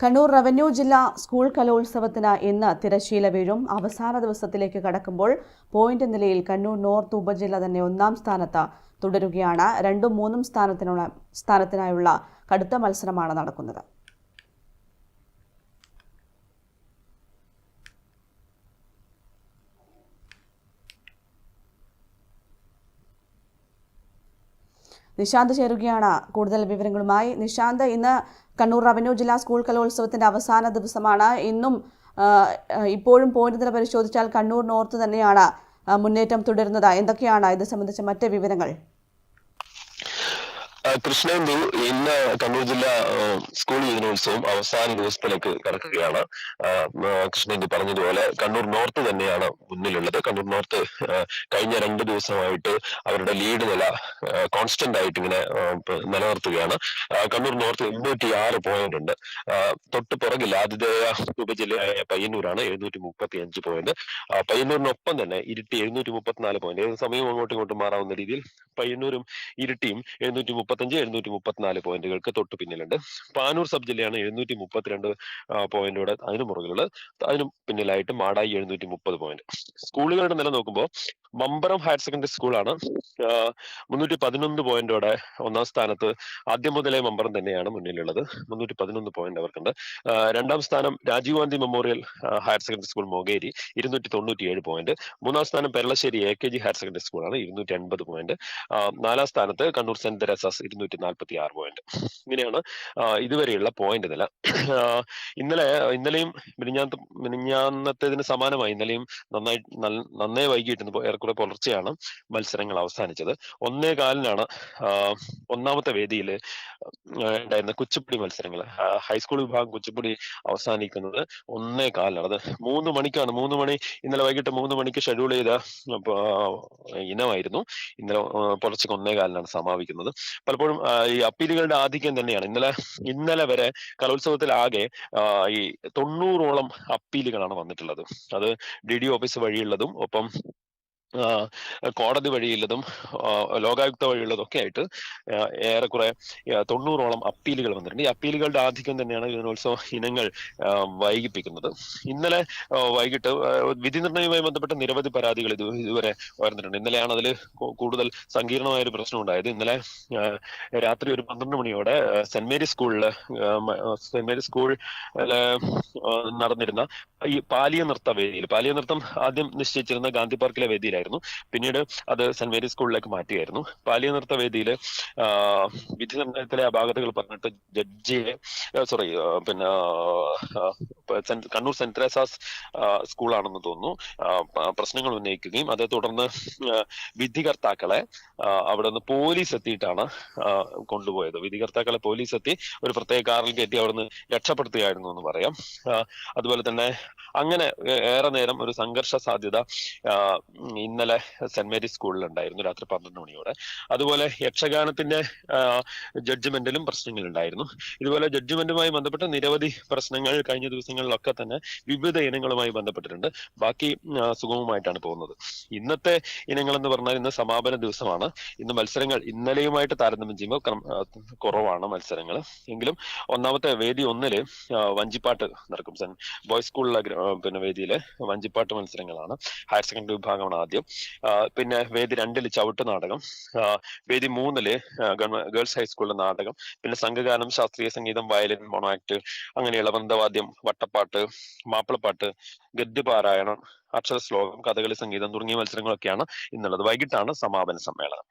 Kannur revenue ജില്ലാ school കലോത്സവത്തിന് ഇന്ന് തിരശ്ശീല വീഴും. അവസാന ദിവസത്തിലേക്ക് കടക്കുമ്പോൾ പോയിന്റ് നിലയിൽ കണ്ണൂർ നോർത്ത് ഉപജില്ല തന്നെ ഒന്നാം സ്ഥാനത്ത് തുടരുകയാണ്. രണ്ടും മൂന്നും സ്ഥാനത്തിനുള്ള സ്ഥാനത്തിനായുള്ള കടുത്ത മത്സരമാണ് നടക്കുന്നത്. നിശാന്ത് ചേരുകയാണ് കൂടുതൽ വിവരങ്ങളുമായി. നിശാന്ത് ഇന്ന് കണ്ണൂർ റവന്യൂ ജില്ലാ സ്കൂൾ കലോത്സവത്തിന്റെ അവസാന ദിവസമാണ്. ഇന്നും ഇപ്പോഴും പോയിന്റ് നില പരിശോധിച്ചാൽ കണ്ണൂർ നോർത്ത് തന്നെയാണ് മുന്നേറ്റം തുടരുന്നത്. എന്തൊക്കെയാണ് ഇത് സംബന്ധിച്ച മറ്റ് വിവരങ്ങൾ? കൃഷ്ണേന്ദു ഇന്ന് കണ്ണൂർ ജില്ലാ സ്കൂൾ യുവജനോത്സവം അവസാന ദിവസത്തിലേക്ക് കടക്കുകയാണ്. കൃഷ്ണേന്ദു പറഞ്ഞതുപോലെ കണ്ണൂർ നോർത്ത് തന്നെയാണ് മുന്നിലുള്ളത്. കണ്ണൂർ നോർത്ത് കഴിഞ്ഞ രണ്ട് ദിവസമായിട്ട് അവരുടെ ലീഡ് നില കോൺസ്റ്റന്റ് ആയിട്ട് ഇങ്ങനെ നിലനിർത്തുകയാണ്. കണ്ണൂർ നോർത്ത് എണ്ണൂറ്റി ആറ് പോയിന്റ് ഉണ്ട് തൊട്ട് പുറകിൽ ആതിഥേയ ഉപജില്ലയായ പയ്യന്നൂരാണ് എഴുന്നൂറ്റി മുപ്പത്തി അഞ്ച് പോയിന്റ് പയ്യന്നൂരിനൊപ്പം തന്നെ ഇരിട്ടി എഴുന്നൂറ്റി മുപ്പത്തിനാല് പോയിന്റ് ഏത് സമയം അങ്ങോട്ടും ഇങ്ങോട്ടും മാറാവുന്ന രീതിയിൽ പയ്യന്നൂരും ഇരിട്ടിയും എഴുന്നൂറ്റി മുപ്പത്തഞ്ച് എഴുന്നൂറ്റി മുപ്പത്തിനാല് പോയിന്റുകൾക്ക് തൊട്ട് പിന്നിലുണ്ട്. പാനൂർ സബ് ജില്ലയാണ് എഴുന്നൂറ്റി മുപ്പത്തിരണ്ട് പോയിന്റോടെ അതിന് പുറകിലുള്ളത് അതിന് പിന്നിലായിട്ട് മാടായി എഴുന്നൂറ്റി മുപ്പത് പോയിന്റ്. സ്കൂളുകളുടെ നില നോക്കുമ്പോൾ മമ്പറം ഹയർ സെക്കൻഡറി സ്കൂളാണ്. മുന്നൂറ്റി പതിനൊന്ന് പോയിന്റോടെ ഒന്നാം സ്ഥാനത്ത് ആദ്യം മുതലേ മമ്പറം തന്നെയാണ് മുന്നിലുള്ളത്. മുന്നൂറ്റി പതിനൊന്ന് പോയിന്റ് അവർക്കുണ്ട് രണ്ടാം സ്ഥാനം Rajiv Gandhi memorial higher secondary school Mokeri ഇരുന്നൂറ്റി തൊണ്ണൂറ്റി ഏഴ് പോയിന്റ് മൂന്നാം സ്ഥാനം Peralassery A K G higher secondary സ്കൂളാണ് ഇരുന്നൂറ്റി എൺപത് പോയിന്റ് നാലാം സ്ഥാനത്ത് കണ്ണൂർ സെന്റ് തെരേസാസ് ഇരുന്നൂറ്റി നാൽപ്പത്തി ആറ് പോയിന്റ് ഇങ്ങനെയാണ് ഇതുവരെയുള്ള പോയിന്റ് നില. ഇന്നലെ ഇന്നലെയും മിനിഞ്ഞാത്ത മിനിഞ്ഞാന്നത്തേതിന് സമാനമായി ഇന്നലെയും നന്നായി നന്നേ വൈകിട്ട് ഇന്ന് ഏറെക്കുറെ പുലർച്ചെയാണ് മത്സരങ്ങൾ അവസാനിച്ചത്. ഒന്നേ കാലിനാണ് ഒന്നാമത്തെ വേദിയിൽ ഉണ്ടായിരുന്ന കുച്ചിപ്പുടി മത്സരങ്ങൾ. ഹൈസ്കൂൾ വിഭാഗം കുച്ചിപ്പുടി അവസാനിക്കുന്നത് ഒന്നേ കാലിനാണ്. അത് മൂന്ന് മണിക്കാണ്. മൂന്ന് മണി ഇന്നലെ വൈകിട്ട് മൂന്ന് മണിക്ക് ഷെഡ്യൂൾ ചെയ്ത ഇനമായിരുന്നു. ഇന്നലെ പുലർച്ചയ്ക്ക് ഒന്നേ കാലിനാണ് സമാപിക്കുന്നത്. പലപ്പോഴും ഈ അപ്പീലുകളുടെ ആധിക്യം തന്നെയാണ്. ഇന്നലെ ഇന്നലെ വരെ ആ, ഈ തൊണ്ണൂറോളം അപ്പീലുകളാണ് വന്നിട്ടുള്ളത്. അത് ഡി ഡി ഓഫീസ് വഴിയുള്ളതും ഒപ്പം കോടതി വഴിയുള്ളതും ലോകായുക്ത വഴിയുള്ളതും ഒക്കെ ആയിട്ട് ഏറെക്കുറെ തൊണ്ണൂറോളം അപ്പീലുകൾ വന്നിട്ടുണ്ട്. ഈ അപ്പീലുകളുടെ ആധിക്യം തന്നെയാണ് യുവജനോത്സവ ഇനങ്ങൾ വൈകിപ്പിക്കുന്നത്. ഇന്നലെ വൈകിട്ട് വിധി നിർണയവുമായി ബന്ധപ്പെട്ട നിരവധി പരാതികൾ ഇത് ഇതുവരെ ഉയർന്നിട്ടുണ്ട്. ഇന്നലെയാണ് അതിൽ കൂടുതൽ സങ്കീർണമായ ഒരു പ്രശ്നം ഉണ്ടായത്. ഇന്നലെ രാത്രി ഒരു പന്ത്രണ്ട് മണിയോടെ സെന്റ് മേരി സ്കൂളിൽ സെന്റ് മേരി സ്കൂളിൽ നടന്നിരുന്ന ഈ പാലിയ നൃത്ത വേദിയിൽ പാലിയ നൃത്തം ആദ്യം നിശ്ചയിച്ചിരുന്ന ഗാന്ധി പാർക്കിലെ വേദിയിലായിരുന്നു. പിന്നീട് അത് സെന്റ് മേരീസ് സ്കൂളിലേക്ക് മാറ്റിയായിരുന്നു. പാലിയ നൃത്ത വേദിയിൽ വിധി നിർണയത്തിലെ അപാകതകൾ പറഞ്ഞിട്ട് ജഡ്ജിയെ സോറി പിന്നെ കണ്ണൂർ സെന്റ് തെരേസാസ് സ്കൂളാണെന്ന് തോന്നുന്നു. പ്രശ്നങ്ങൾ ഉന്നയിക്കുകയും അതേ തുടർന്ന് വിധികർത്താക്കളെ അവിടെ നിന്ന് പോലീസ് എത്തിയിട്ടാണ് കൊണ്ടുപോയത്. വിധികർത്താക്കളെ പോലീസ് എത്തി ഒരു പ്രത്യേക കാറിൽ കയറ്റി അവിടുന്ന് രക്ഷപ്പെടുത്തുകയായിരുന്നു എന്ന് പറയാം. അതുപോലെ തന്നെ അങ്ങനെ ഏറെ നേരം ഒരു സംഘർഷ സാധ്യത ഉം, ഇന്നലെ സെന്റ് മേരീസ് സ്കൂളിൽ ഉണ്ടായിരുന്നു രാത്രി പന്ത്രണ്ട് മണിയോടെ. അതുപോലെ യക്ഷഗാനത്തിന്റെ ജഡ്ജ്മെന്റിലും പ്രശ്നങ്ങൾ ഉണ്ടായിരുന്നു ഇതുപോലെ ജഡ്ജ്മെന്റുമായി ബന്ധപ്പെട്ട നിരവധി പ്രശ്നങ്ങൾ കഴിഞ്ഞ ദിവസങ്ങളിലൊക്കെ തന്നെ വിവിധ ഇനങ്ങളുമായി ബന്ധപ്പെട്ടിട്ടുണ്ട്. ബാക്കി സുഗമമായിട്ടാണ് പോകുന്നത്. ഇന്നത്തെ ഇനങ്ങൾ എന്ന് പറഞ്ഞാൽ ഇന്ന് സമാപന ദിവസമാണ്. ഇന്ന് മത്സരങ്ങൾ ഇന്നലെയുമായിട്ട് താരതമ്യം ചെയ്യുമ്പോൾ കുറവാണ് മത്സരങ്ങൾ. എങ്കിലും ഒന്നാമത്തെ വേദി ഒന്നിൽ വഞ്ചിപ്പാട്ട് നടക്കും. ബോയ്സ് സ്കൂളിലെ പിന്നെ വേദിയിലെ വഞ്ചിപ്പാട്ട് മത്സരങ്ങളാണ്. ഹയർ സെക്കൻഡറി വിഭാഗമാണ് ആദ്യം. ആ, പിന്നെ വേദി രണ്ടിൽ ചവിട്ട് നാടകം. വേദി മൂന്നിൽ ഗേൾസ് ഹൈസ്കൂളിലെ നാടകം. പിന്നെ സംഘഗാനം ശാസ്ത്രീയ സംഗീതം വയലിൻ മൊണാക്ട് അങ്ങനെയുള്ള വൃന്ദവാദ്യം വട്ടപ്പാട്ട് മാപ്പിളപ്പാട്ട് ഗദ്യപാരായണം അക്ഷര ശ്ലോകം കഥകളി സംഗീതം തുടങ്ങിയ മത്സരങ്ങളൊക്കെയാണ് ഇന്നുള്ളത്. വൈകിട്ടാണ് സമാപന സമ്മേളനം.